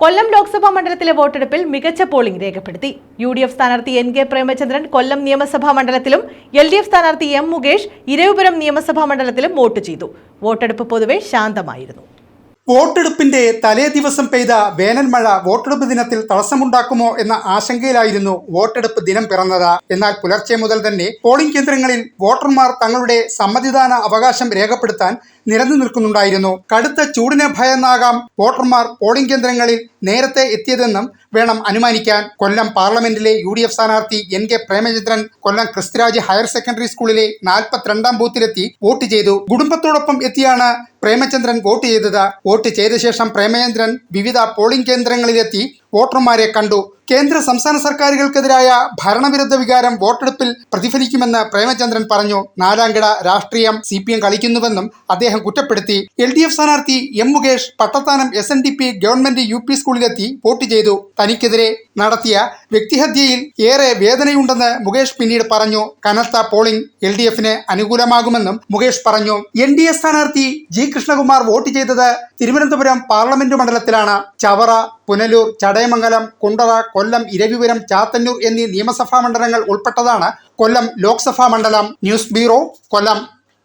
കൊല്ലം ലോക്സഭാ മണ്ഡലത്തിലെ വോട്ടെടുപ്പിൽ മികച്ച പോളിംഗ് രേഖപ്പെടുത്തി. യു ഡി എഫ് സ്ഥാനാർത്ഥി എൻ കെ പ്രേമചന്ദ്രൻ കൊല്ലം നിയമസഭാ മണ്ഡലത്തിലും എൽ ഡി എഫ് സ്ഥാനാർത്ഥി എം മുകേഷ് ഇരവിപുരം നിയമസഭാ മണ്ഡലത്തിലും വോട്ട് ചെയ്തു. വോട്ടെടുപ്പ് പൊതുവെ ശാന്തമായിരുന്നു. വോട്ടെടുപ്പിന്റെ തലേ ദിവസം പെയ്ത വേനൽ മഴ വോട്ടെടുപ്പ് ദിനത്തിൽ തടസ്സമുണ്ടാക്കുമോ എന്ന ആശങ്കയിലായിരുന്നു വോട്ടെടുപ്പ് ദിനം പിറന്നത്. എന്നാൽ പുലർച്ചെ മുതൽ തന്നെ പോളിംഗ് കേന്ദ്രങ്ങളിൽ വോട്ടർമാർ തങ്ങളുടെ സമ്മതിദാന അവകാശം രേഖപ്പെടുത്താൻ നിരന്നു നിൽക്കുന്നുണ്ടായിരുന്നു. കടുത്ത ചൂടിനെ ഭയന്നാകാം വോട്ടർമാർ പോളിംഗ് കേന്ദ്രങ്ങളിൽ നേരത്തെ എത്തിയതെന്നും വേണം അനുമാനിക്കാൻ. കൊല്ലം പാർലമെന്റിലെ യു ഡി എഫ് സ്ഥാനാർത്ഥി N K Premachandran Kollam Kristhuraj higher secondary സ്കൂളിലെ നാൽപ്പത്തിരണ്ടാം ബൂത്തിലെത്തി വോട്ട് ചെയ്തു. കുടുംബത്തോടൊപ്പം എത്തിയാണ് പ്രേമചന്ദ്രൻ വോട്ട് ചെയ്തത്. വോട്ട് ചെയ്ത ശേഷം പ്രേമചന്ദ്രൻ വിവിധ പോളിംഗ് കേന്ദ്രങ്ങളിലെത്തി വോട്ടർമാരെ കണ്ടു. കേന്ദ്ര സംസ്ഥാന സർക്കാരുകൾക്കെതിരായ ഭരണവിരുദ്ധ വികാരം വോട്ടെടുപ്പിൽ പ്രതിഫലിക്കുമെന്ന് പ്രേമചന്ദ്രൻ പറഞ്ഞു. നാലാംകിട രാഷ്ട്രീയം സി പി എം കളിക്കുന്നുവെന്നും അദ്ദേഹം കുറ്റപ്പെടുത്തി. എൽ ഡി എഫ് സ്ഥാനാർത്ഥി M Mukesh Pattathanam S N D P government U P സ്കൂളിലെത്തി vote ചെയ്തു. തനിക്കെതിരെ നടത്തിയ വ്യക്തിഹത്യയിൽ ഏറെ വേദനയുണ്ടെന്ന് മുകേഷ് പിന്നീട് പറഞ്ഞു. കനത്ത പോളിംഗ് എൽ ഡി എഫിന് അനുകൂലമാകുമെന്നും മുകേഷ് പറഞ്ഞു. എൻ ഡി എ സ്ഥാനാർത്ഥി ജി കൃഷ്ണകുമാർ വോട്ട് ചെയ്തത് തിരുവനന്തപുരം പാർലമെന്റ് മണ്ഡലത്തിലാണ്. ചവറ പുനലൂർ ചടയമംഗലം കുണ്ടറ കൊല്ലം ഇരവിപുരം ചാത്തന്നൂർ എന്നീ നിയമസഭാ മണ്ഡലങ്ങൾ ഉൾപ്പെട്ടതാണ് കൊല്ലം ലോക്സഭാ മണ്ഡലം. News bureau Kollam.